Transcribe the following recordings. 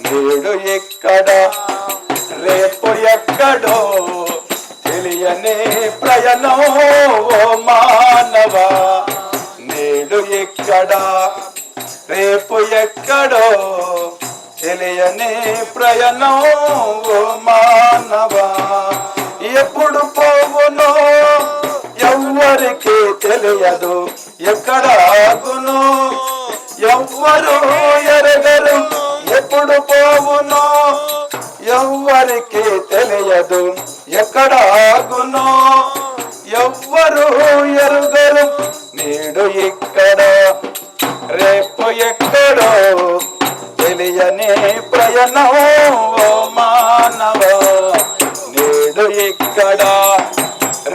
నేడు ఎక్కడ? రేపు ఎక్కడో? తెలియని ప్రయాణం ఓ మానవ. నేడు ఎక్కడ? రేపు ఎక్కడో? తెలియని ప్రయాణం ఓ మానవ. ఎప్పుడు పోవునో? ఎవ్వరికి తెలియదు. ఎక్కడ ఆగును? ఎవ్వరు ఎరగరు. ఎప్పుడు పోవునో ఎవ్వరికి తెలియదు. ఎక్కడ ఆగునో ఎవ్వరు ఎరుగరు. నేడు ఇక్కడ రేపు ఎక్కడో తెలియని ప్రయాణం ఓ మానవ. నేడు ఇక్కడ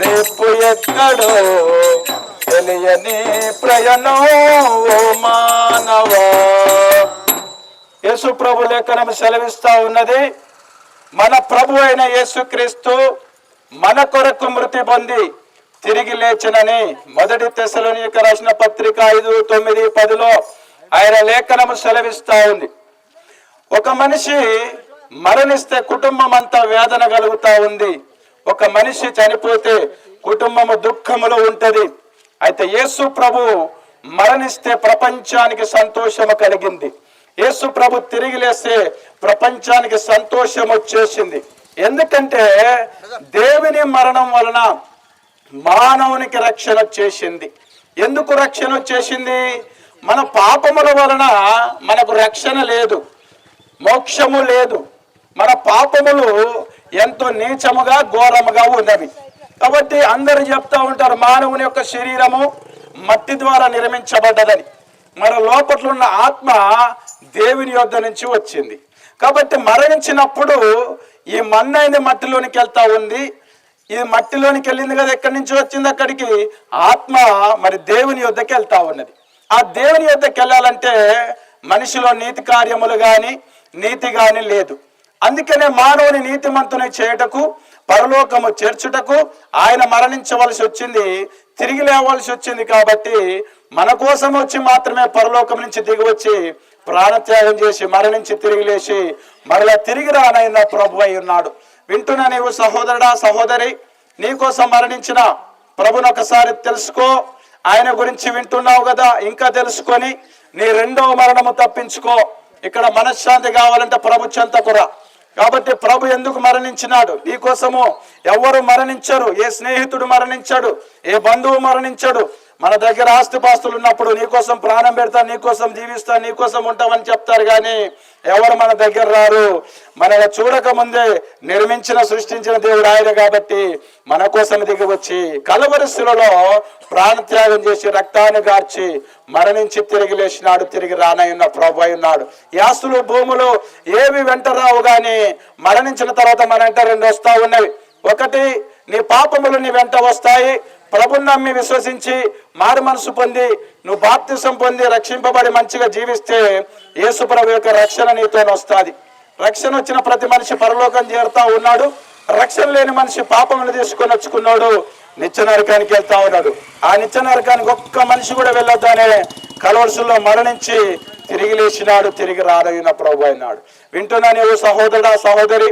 రేపు ఎక్కడో తెలియని ప్రయాణం ఓ మానవ. యేసు ప్రభు లేఖనం సెలవిస్తా ఉన్నది. మన ప్రభు అయిన యేసుక్రీస్తు మన కొరకు మృతి పొంది తిరిగి లేచినని మొదటి తెశలోని యొక్క రాసిన పత్రిక ఐదు తొమ్మిది పదిలో ఆయన లేఖనము సెలవిస్తా ఉంది. ఒక మనిషి మరణిస్తే కుటుంబం అంతా వేదన కలుగుతా ఉంది. ఒక మనిషి చనిపోతే కుటుంబము దుఃఖములో ఉంటది. అయితే యేసు ప్రభు మరణిస్తే ప్రపంచానికి సంతోషము కలిగింది. యేసు ప్రభు తిరిగి లేస్తే ప్రపంచానికి సంతోషం వచ్చేసింది. ఎందుకంటే దేవుని మరణం వలన మానవునికి రక్షణ వచ్చేసింది. ఎందుకు రక్షణ వచ్చేసింది? మన పాపముల వలన మనకు రక్షణ లేదు మోక్షము లేదు. మన పాపములు ఎంతో నీచముగా ఘోరముగా ఉన్నవి. కాబట్టి అందరూ చెప్తా ఉంటారు మానవుని యొక్క శరీరము మట్టి ద్వారా నిర్మించబడ్డదని. మరి లోపట్లున్న ఆత్మ దేవుని యొద్ద నుంచి వచ్చింది. కాబట్టి మరణించినప్పుడు ఈ మన్నైన మట్టిలోనికి వెళ్తా ఉంది. ఇది మట్టిలోనికి వెళ్ళింది కదా ఎక్కడి నుంచి వచ్చింది అక్కడికి? ఆత్మ మరి దేవుని యొద్దకి వెళ్తా ఉన్నది. ఆ దేవుని యొద్దకి వెళ్ళాలంటే మనిషిలో నీతి కార్యములు కానీ నీతి కానీ లేదు. అందుకనే మానవుని నీతిమంతుని చేయుటకు పరలోకము చేర్చుటకు ఆయన మరణించవలసి వచ్చింది తిరిగి లేవలసి వచ్చింది కాబట్టి మన కోసం వచ్చి మాత్రమే పరలోకం నుంచి దిగి వచ్చి ప్రాణత్యాగం చేసి మరణించి తిరిగి లేచి మరలా తిరిగి రానైన ప్రభు అయి ఉన్నాడు. వింటున్నా నీవు సహోదరుడా సహోదరి నీకోసం మరణించిన ప్రభుని ఒకసారి తెలుసుకో. ఆయన గురించి వింటున్నావు కదా ఇంకా తెలుసుకొని నీ రెండవ మరణము తప్పించుకో. ఇక్కడ మనశ్శాంతి కావాలంటే ప్రభు చెంతకురా కాబట్టి ప్రభు ఎందుకు మరణించినాడు? నీకోసము ఎవరు మరణించరు? ఏ స్నేహితుడు మరణించాడు? ఏ బంధువు మరణించాడు? మన దగ్గర ఆస్తిపాస్తులు ఉన్నప్పుడు నీకోసం ప్రాణం పెడతా నీకోసం జీవిస్తా నీకోసం ఉంటామని చెప్తారు కానీ ఎవరు మన దగ్గర రారు? మన చూడక ముందే నిర్మించిన సృష్టించిన దేవుడు ఆయన కాబట్టి మన కోసం దిగి వచ్చి కలవరిశిలలో ప్రాణత్యాగం చేసి రక్తాన్ని గార్చి మరణించి తిరిగి లేచినాడు తిరిగి రానయ్యున్న ప్రభు ఉన్నాడు. ఈ ఆస్తులు భూములు ఏవి వెంట రావు కానీ మరణించిన తర్వాత మన వెంట రెండు వస్తా ఉన్నవి ఒకటి నీ పాపములు నీ వెంట వస్తాయి. ప్రభుని నమ్మి విశ్వసించి మారు మనసు పొంది నువ్వు బాప్తిసం పొంది రక్షింపబడి మంచిగా జీవిస్తే యేసుప్రభు యొక్క రక్షణ నీతో వస్తుంది. రక్షణ వచ్చిన ప్రతి మనిషి పరలోకం చేరుతా ఉన్నాడు. రక్షణ లేని మనిషి పాపములు తీసుకొని వచ్చుకున్నాడు. నిత్య నరకానికి వెళ్తా ఉన్నాడు. ఆ నిత్య నరకానికి ఒక్క మనిషి కూడా వెళ్ళొద్దనే కలవరుసల్లో మరణించి తిరిగి లేచినాడు తిరిగి రాదగిన ప్రభు అయినాడు. వింటున్నా నీవు సహోదరుడా సహోదరి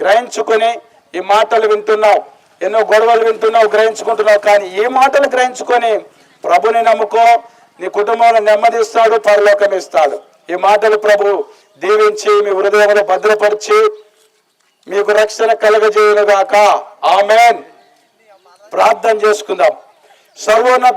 గ్రహించుకొని ఈ మాటలు వింటున్నావు. ఎన్నో గొడవలు వింటున్నావు గ్రహించుకుంటున్నావు కానీ ఈ మాటలు గ్రహించుకొని ప్రభుని నమ్ముకో నీ కుటుంబంలో నెమ్మదిస్తాడు పరలోకం ఇస్తాడు ఈ మాటలు ప్రభు దీవించి మీ హృదయంలో భద్రపరిచి మీకు రక్షణ కలగజేయునుగాక. ఆమెన్. ప్రార్థన చేసుకుందాం. సర్వోన్నత